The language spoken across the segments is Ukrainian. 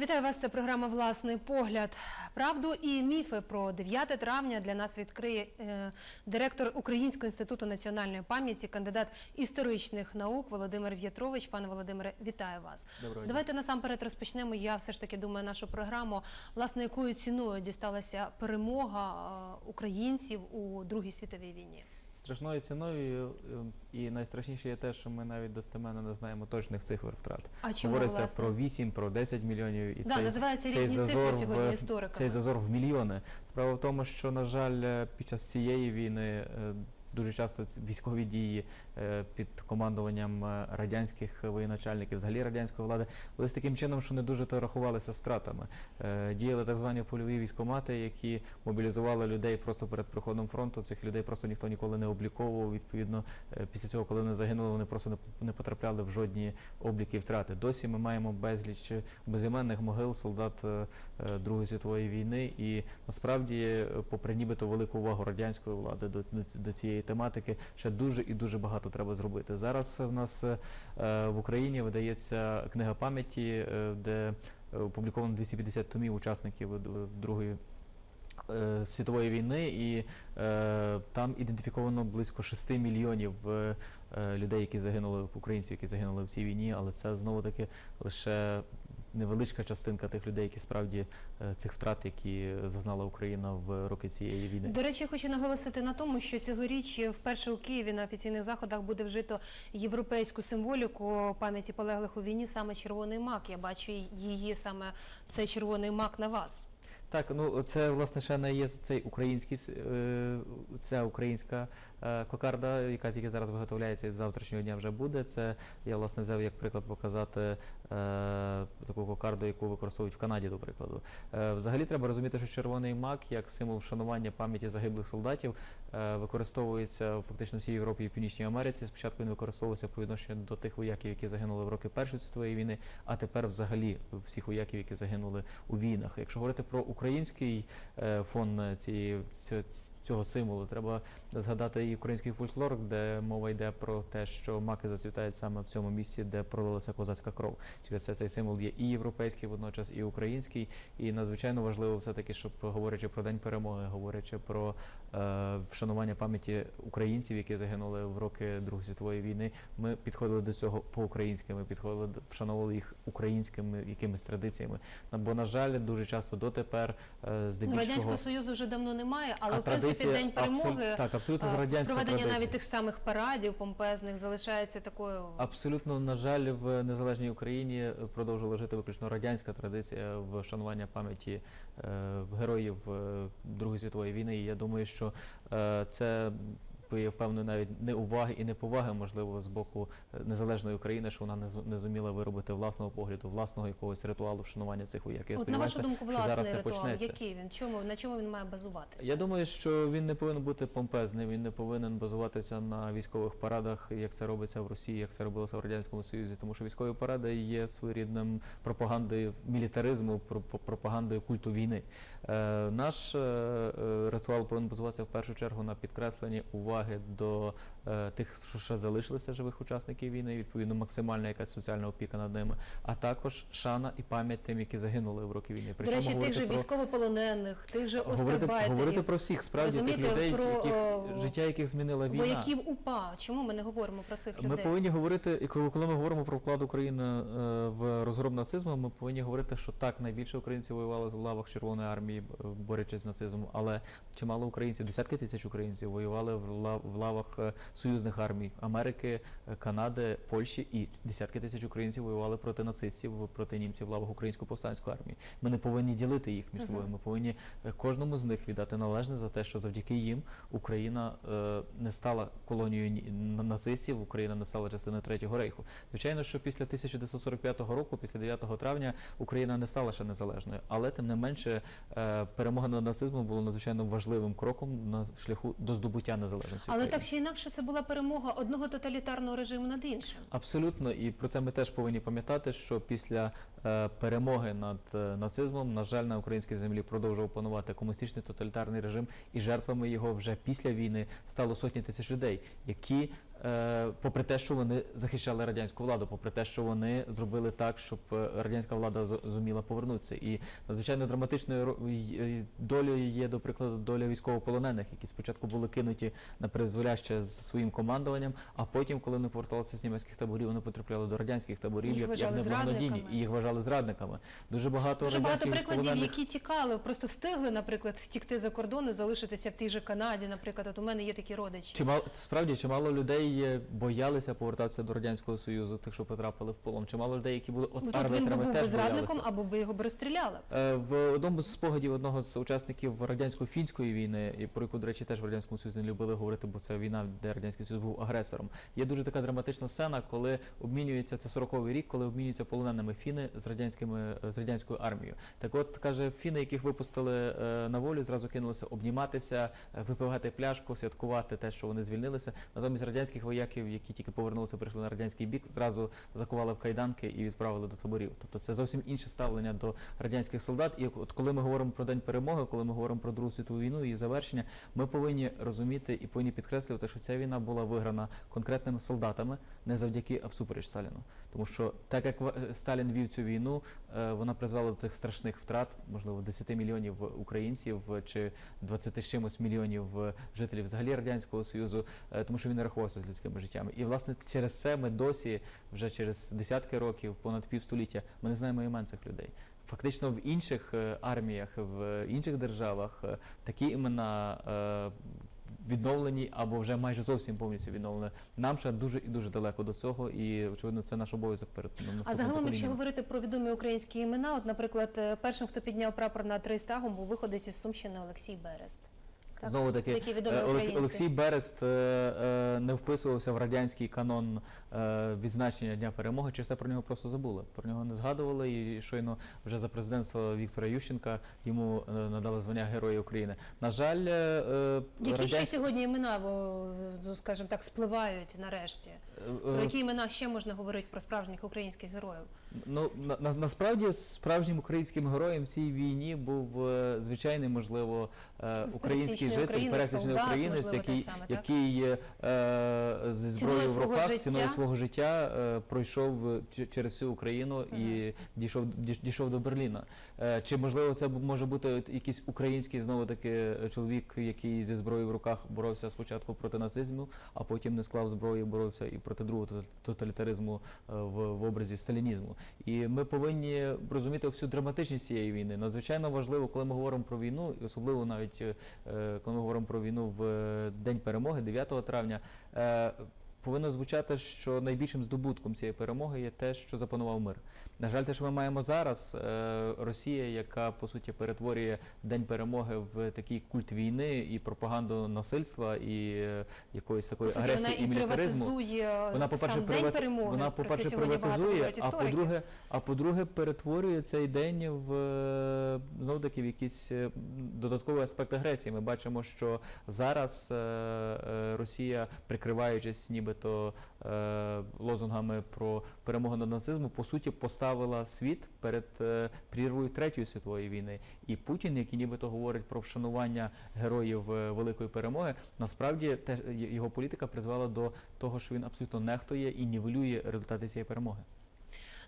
Вітаю вас. Це програма Власний погляд. Правду і міфи про 9 травня для нас відкриє е, директор Українського інституту національної пам'яті, кандидат історичних наук Володимир В'ятрович. Пане Володимире, вітаю вас. Доброго дня. Давайте насамперед розпочнемо. Я все ж таки думаю, нашу програму власне якою ціною дісталася перемога е, українців у Другій світовій війні. Страшною ціною і найстрашніше є те, що ми навіть достеменно не знаємо точних цифр втрат. А чому Говориться власне? про 8, про 10 мільйонів. І Да, цей, називаються цей різні цифри зазор сьогодні в, істориками. Цей зазор в мільйони. Справа в тому, що, на жаль, під час цієї війни е, дуже часто військові дії е, під командуванням е, радянських воєначальників, взагалі радянської влади, були з таким чином, що не дуже то рахувалися втратами. Е, Діяли так звані польові військомати, які мобілізували людей просто перед приходом фронту. Цих людей просто ніхто ніколи не обліковував. Відповідно, після цього, коли вони загинули, вони просто не- потрапляли в жодні обліки і втрати. Досі ми маємо безліч безіменних могил солдат Другої світової війни, і насправді, попри нібито велику увагу радянської влади до, до цієї тематики, ще дуже і дуже багато треба зробити. Зараз в нас е, в Україні видається книга пам'яті, е, де е, опубліковано 250 томів учасників Другої світової війни, і е, там ідентифіковано близько 6 мільйонів е, людей, які загинули українців, які загинули в цій війні, але це знову таки лише невеличка частинка тих людей, які справді е, цих втрат, які зазнала Україна в роки цієї війни. До речі, я хочу наголосити на тому, що цьогоріч вперше у Києві на офіційних заходах буде вжито європейську символіку пам'яті полеглих у війні, саме червоний мак. Я бачу її саме цей червоний мак на вас. Так, ну це власне ще не є цей український е, ця українська е, кокарда, яка тільки зараз виготовляється і з завтрашнього дня вже буде. Це я власне взяв як приклад показати е, таку кокарду, яку використовують в Канаді, до прикладу. Е, взагалі треба розуміти, що червоний мак як символ вшанування пам'яті загиблих солдатів е, використовується фактично всій Європі і Північній Америці. Спочатку він використовувався по відношенню до тих вояків, які загинули в роки Першої світової війни, а тепер взагалі всіх вояків, які загинули у війнах. Якщо говорити про український е, фон е, цієї цього символу, треба згадати і український фольклор, де мова йде про те, що маки зацвітають саме в цьому місці, де пролилася козацька кров. Через це цей символ є і європейський, водночас і український. І надзвичайно важливо все таки, щоб говорячи про день перемоги, говорячи про е, вшанування пам'яті українців, які загинули в роки Другої світової війни, ми підходили до цього по-українськи. Ми підходили вшановували їх українськими якимись традиціями. Бо на жаль, дуже часто дотепер е, здебільшого Радянського Союзу вже давно немає, але А в принципі традиція День перемоги абсол- так, абсолютно е, радянська проведення традиція. навіть тих самих парадів помпезних залишається такою. Абсолютно, на жаль, в незалежній Україні продовжувала жити виключно радянська традиція вшанування пам'яті е, героїв е, Другої світової війни. І я думаю, що е, це я впевнений, навіть не уваги і неповаги, можливо, з боку е, незалежної України, що вона не зу- не зуміла виробити власного погляду, власного якогось ритуалу вшанування цих вояків. Я От на вашу сподіваюся, думку, що зараз власний ритуал, почнеться. який він? Чому на чому він має базуватися? Я думаю, що він не повинен бути помпезним, він не повинен базуватися на військових парадах, як це робиться в Росії, як це робилося в радянському Союзі, тому що військові паради є своєрідним пропагандою мілітаризму, про- про- пропагандою культу війни. Е, наш е, е, ритуал повинен базуватися в першу чергу на підкресленні уваги до е, тих, що ще залишилися живих учасників війни, відповідно максимальна якась соціальна опіка над ними, а також шана і пам'ять тим, які загинули в роки війни. До речі, тих же про- військовополонених, тих же Говорити, говорити про всіх справді тих людей, про, яких, життя яких змінила війна. вояків УПА. Чому ми не говоримо про цих Ми повинні говорити, і коли ми говоримо про вклад України е, в розгром нацизму, ми повинні говорити, що так найбільше українців воювали в лавах Червоної армії, е, борючись з нацизмом, але чимало українців, десятки тисяч українців воювали в лав- в лавах е, союзних армій Америки, е, Канади, Польщі, і десятки тисяч українців воювали проти нацистів, проти німців в лавах української повстанської армії. Ми не повинні ділити їх між собою. Ми повинні е, кожному з них віддати належне за те, що завдяки їм Україна не стала колонією на- нацистів, Україна не стала частиною третього рейху. Звичайно, що після 1945 року, після 9 травня, Україна не стала ще незалежною, але тим не менше перемога над нацизмом була надзвичайно важливим кроком на шляху до здобуття незалежності. Але України. так чи інакше це була перемога одного тоталітарного режиму над іншим. Абсолютно, і про це ми теж повинні пам'ятати, що після е, перемоги над е, нацизмом, на жаль, на українській землі продовжував панувати комуністичний тоталітарний режим, і жертвами його вже після війни стало сотні тисяч людей, які попри те, що вони захищали радянську владу, попри те, що вони зробили так, щоб е, радянська влада зуміла повернутися. І надзвичайно драматичною долею є, до прикладу, доля військовополонених, які спочатку були кинуті на призволяще з своїм командуванням, а потім, коли вони поверталися з німецьких таборів, вони потрапляли до радянських таборів, Їх як, неблагонадійні, і їх вважали зрадниками. Дуже багато Дуже багато прикладів, військовополонених- які тікали, просто встигли, наприклад, втікти за кордон і залишитися в тій же Канаді. Наприклад, от у мене є такі родичі. Чимало справді чимало людей е, боялися повертатися до радянського союзу, тих, що потрапили в полон. Чимало людей, які були Ну, от Тут він би арбітрами, був теж зрадником, або би його б розстріляли. Е, В одному з спогадів одного з учасників радянсько-фінської війни, і про яку, до речі, теж в радянському союзі не любили говорити, бо це війна, де радянський союз був агресором. Є дуже така драматична сцена, коли обмінюється це 40-й рік, коли обмінюються полоненими фіни з радянськими з радянською армією. Так от каже, фіни, яких випустили е, на волю, зразу кинулися обніматися, е, випивати пляшку, святкувати те, що вони звільнилися. Натомість радянських вояків, які тільки повернулися, прийшли на радянський бік, зразу закували в кайданки і відправили до таборів. Тобто це зовсім інше ставлення до радянських солдат. І от коли ми говоримо про день перемоги, коли ми говоримо про Другу світову війну і її завершення, ми повинні розуміти і повинні підкреслювати, що ця війна була виграна конкретними солдатами не завдяки, а всупереч Сталіну. Тому що так як Сталін вів цю війну, вона призвела до тих страшних втрат, можливо, 10 мільйонів українців е, чи 20 з чимось мільйонів е, жителів взагалі радянського союзу, е, тому що він не рахувався з людськими життями. І власне через це ми досі, вже через десятки років, понад півстоліття, ми не знаємо імен цих людей. Фактично в інших е, арміях, в інших державах е, такі імена відновлені або вже майже зовсім повністю відновлені. Нам ще дуже і дуже далеко до цього, і очевидно, це наш обов'язок перед А загалом, якщо говорити про відомі українські імена, от, наприклад, е, першим, хто підняв прапор на три стагом, був виходець із Сумщини Олексій Берест. Так? Знову таки, е, Олексій Берест е, не вписувався в радянський канон відзначення Дня перемоги, чи все про нього просто забули. Про нього не згадували, і щойно вже за президентства Віктора Ющенка йому е, надали звання Героя України. На жаль, е, е, Які ще сьогодні імена, скажімо так, спливають нарешті? е, Про е, які імена ще можна говорити про справжніх українських героїв? Ну на, на, насправді справжнім українським героєм в цій війні був е, звичайний, можливо, е, український житель, пересічний українець, який, який е, зі зброєю в руках, ціною свого життя е, пройшов е, через всю Україну і дійшов дійш- дійшов до Берліна. Е, чи можливо це може бути якийсь український знову таки е, чоловік, який зі зброєю в руках боровся спочатку проти нацизму, а потім не склав зброю, боровся і проти другого тоталітаризму е, в, в образі сталінізму. І ми повинні розуміти всю драматичність цієї війни. Надзвичайно важливо, коли ми говоримо про війну, і особливо навіть е, коли ми говоримо про війну в день перемоги, 9 травня. е, Повинно звучати, що найбільшим здобутком цієї перемоги є те, що запанував мир. На жаль, те, що ми маємо зараз, е, Росія, яка по суті перетворює День перемоги в такий культ війни і пропаганду насильства і е, якоїсь По такої суті, агресії і і мілітаризму. Вона, по-перше, сам день приват- перемоги. вона, Про по-перше, приватизує, а по-друге, а по-друге, перетворює цей день в е, знову таки в якийсь додатковий аспект агресії. Ми бачимо, що зараз Росія, прикриваючись нібито е, лозунгами про перемогу над нацизмом, по суті поставила світ перед е, прірвою третьої світової війни. І Путін, який нібито говорить про вшанування героїв е, великої перемоги, насправді теж його політика призвела до того, що він абсолютно нехтує і нівелює результати цієї перемоги.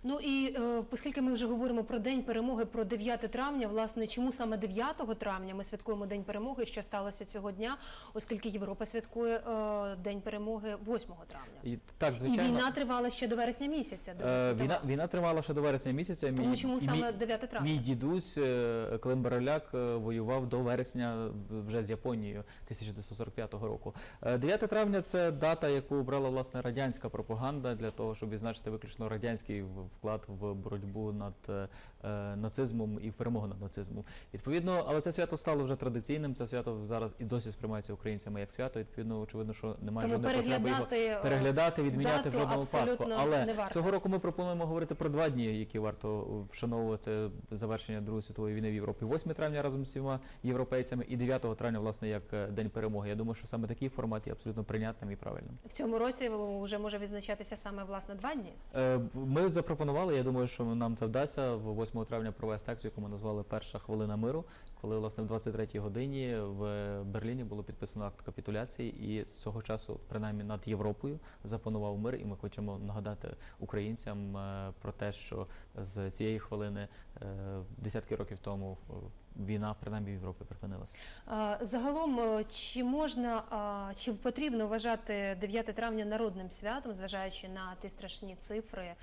Ну і е, оскільки ми вже говоримо про День перемоги, про 9 травня, власне, чому саме 9 травня ми святкуємо День перемоги, що сталося цього дня, оскільки Європа святкує е, День перемоги 8 травня. І так, І звичайно, війна тривала ще до вересня місяця. Друга е, війна, війна тривала ще до вересня місяця. Тому Мій- чому саме мій, 9 травня? мій дідусь е, Клим Бараляк воював до вересня вже з Японією 1945 року. Е, 9 травня це дата, яку обрала власне радянська пропаганда для того, щоб відзначити виключно радянський в- вклад в боротьбу над е, е, нацизмом і в перемогу над нацизмом. Відповідно, але це свято стало вже традиційним. Це свято зараз і досі сприймається українцями як свято. Відповідно, очевидно, що немає Тому жодної потреби його переглядати, е, відміняти в жодному випадку. Але цього року ми пропонуємо говорити про два дні, які варто вшановувати завершення Другої світової війни в Європі. 8 травня разом з всіма європейцями і 9 травня, власне, як День перемоги. Я думаю, що саме такий формат є абсолютно прийнятним і правильним. В цьому році вже може відзначатися саме власне два дні. Ми запропонували запропонували. Я думаю, що нам це вдасться в 8 травня провести акцію, яку ми назвали Перша хвилина миру, коли власне в 23-й годині в Берліні було підписано акт капітуляції, і з цього часу, принаймні над Європою, запанував мир. І ми хочемо нагадати українцям е, про те, що з цієї хвилини е, десятки років тому е, війна, принаймні в Європі, припинилася. Загалом, чи можна, чи потрібно вважати 9 травня народним святом, зважаючи на ті страшні цифри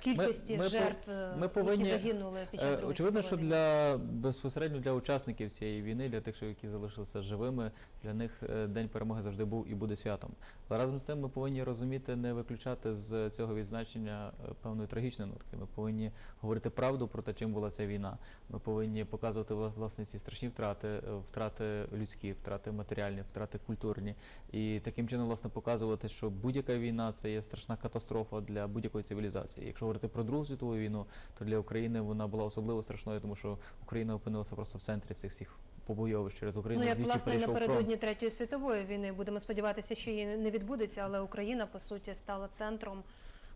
кількості Ми- ми жертв, ми повинні, які загинули під час Е, Другої Очевидно, що для безпосередньо для учасників цієї війни, для тих, що які залишилися живими, для них е, день перемоги завжди був і буде святом. Але разом з тим ми повинні розуміти, не виключати з цього відзначення е, певної трагічної нотки. Ми повинні говорити правду про те, чим була ця війна. Ми повинні показувати власне ці страшні втрати, втрати людські, втрати матеріальні, втрати культурні, і таким чином власне показувати, що будь-яка війна це є страшна катастрофа для будь-якої цивілізації. Якщо говорити про Другу світову війну, то для України вона була особливо страшною, тому що Україна опинилася просто в центрі цих всіх побойовищ через Україну. Ну, як власне напередодні третьої світової війни будемо сподіватися, що її не відбудеться, але Україна по суті стала центром,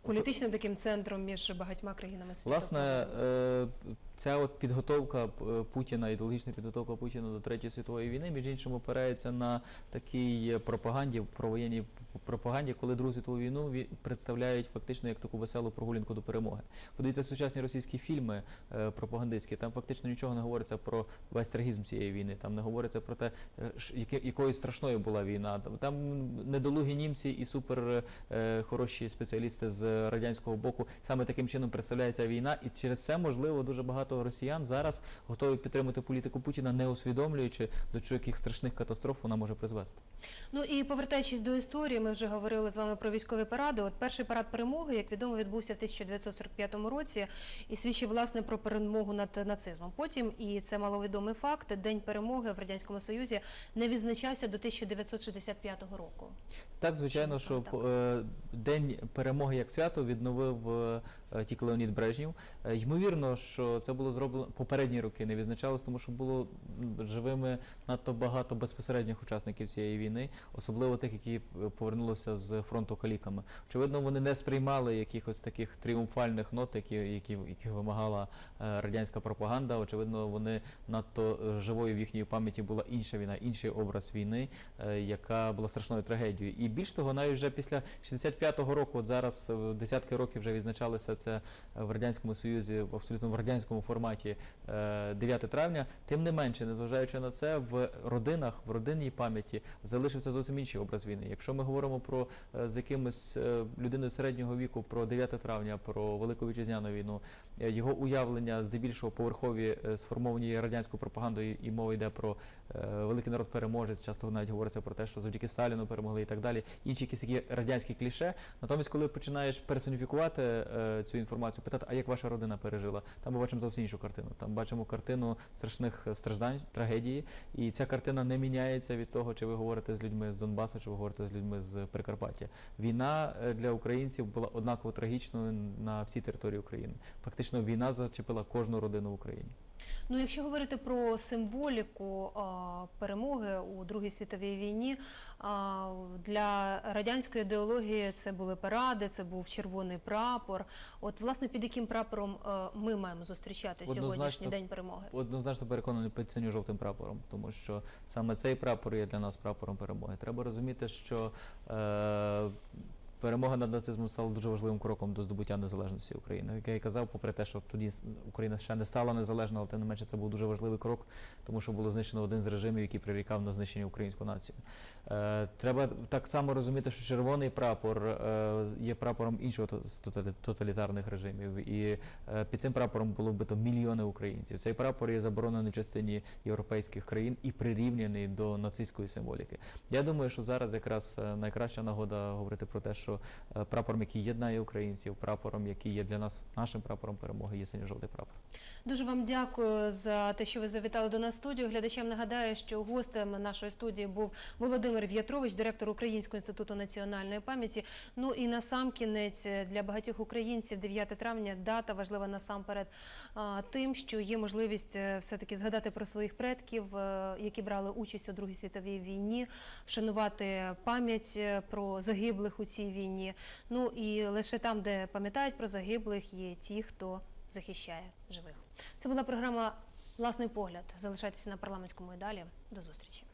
політичним таким центром між багатьма країнами світу. Власне, е, ця от підготовка е, Путіна, ідеологічна підготовка Путіна до Третьої світової війни, між іншим, опирається на такій пропаганді, провоєнній пропаганді, коли Другу світову війну ві- представляють фактично як таку веселу прогулянку до перемоги. Подивіться сучасні російські фільми е, пропагандистські, там фактично нічого не говориться про весь трагізм цієї війни, там не говориться про те, е, якою страшною була війна. Там- недолугі німці і супер е, хороші спеціалісти з радянського боку. Саме таким чином представляється війна, і через це можливо дуже багато росіян зараз готові підтримати політику Путіна, не усвідомлюючи до чого яких страшних катастроф вона може призвести. Ну і повертаючись до історії, ми вже говорили з вами про військові паради. От перший парад перемоги, як відомо, відбувся в 1945 році і свідчив власне про перемогу над нацизмом. Потім, і це маловідомий факт, день перемоги в радянському союзі не відзначався до 1965 року. Так, звичайно, що саме е, День перемоги як свято відновив е, тільки Леонід Брежнєв. Е, Ймовірно, що це було зроблено попередні роки, не відзначалось, тому що було живими надто багато безпосередніх учасників цієї війни, особливо тих, які повернулися з фронту каліками. Очевидно, вони не сприймали якихось таких тріумфальних нот, які, які, які вимагала е, радянська пропаганда. Очевидно, вони надто е, живою в їхній пам'яті була інша війна, інший образ війни, е, яка була страшною трагедією. І більш того, навіть вже після 65-го року, от зараз десятки років вже відзначалося це в радянському союзі, абсолютно в радянському форматі е, 9 травня. Тим не менше, незважаючи на це, в родинах, в родинній пам'яті залишився зовсім інший образ війни. Якщо ми говоримо про е, з якимось е, людиною середнього віку про 9 травня, про Велику Вітчизняну війну, е, його уявлення здебільшого поверхові е, сформовані радянською пропагандою, і мова йде про е, великий народ переможець. Часто навіть говориться про те, що завдяки Сталіну перемогли і так далі. Інші якісь такі радянські кліше. Натомість, коли починаєш персоніфікувати е, цю інформацію, питати, а як ваша родина пережила, там ми бачимо зовсім іншу картину. Там бачимо картину страшних е, страждань, трагедії, і ця картина не міняється від того, чи ви говорите з людьми з Донбасу, чи ви говорите з людьми з Прикарпаття. Війна е, для українців була однаково трагічною на всій території України. Фактично, війна зачепила кожну родину в Україні. Ну, якщо говорити про символіку а, перемоги у Другій світовій війні, а, для радянської ідеології це були паради, це був червоний прапор. От власне під яким прапором а, ми маємо зустрічати сьогоднішній день перемоги? Однозначно переконаний під синьо-жовтим прапором, тому що саме цей прапор є для нас прапором перемоги. Треба розуміти, що е, перемога над нацизмом стала дуже важливим кроком до здобуття незалежності України. Як я і казав, попри те, що тоді Україна ще не стала незалежна, але тим не менше це був дуже важливий крок, тому що було знищено один з режимів, який прирікав на знищення української нації. Е, треба так само розуміти, що червоний прапор е, є прапором іншого тоталітарних режимів, і е, під цим прапором було вбито мільйони українців. Цей прапор є заборонений в частині європейських країн і прирівняний до нацистської символіки. Я думаю, що зараз якраз е, найкраща нагода говорити про те, що е, прапором, який єднає українців, прапором, який є для нас нашим прапором перемоги, є синьо-жовтий прапор. Дуже вам дякую за те, що ви завітали до нас в студію. Глядачам нагадаю, що гостем нашої студії був Володимир В'ятрович, директор Українського інституту національної пам'яті. Ну і на сам кінець для багатьох українців 9 травня дата важлива насамперед тим, що є можливість е, все-таки згадати про своїх предків, е, які брали участь у Другій світовій війні, вшанувати пам'ять про загиблих у цій війні війні. Ну і лише там, де пам'ятають про загиблих, є ті, хто захищає живих. Це була програма Власний погляд. Залишайтеся на парламентському і далі. До зустрічі.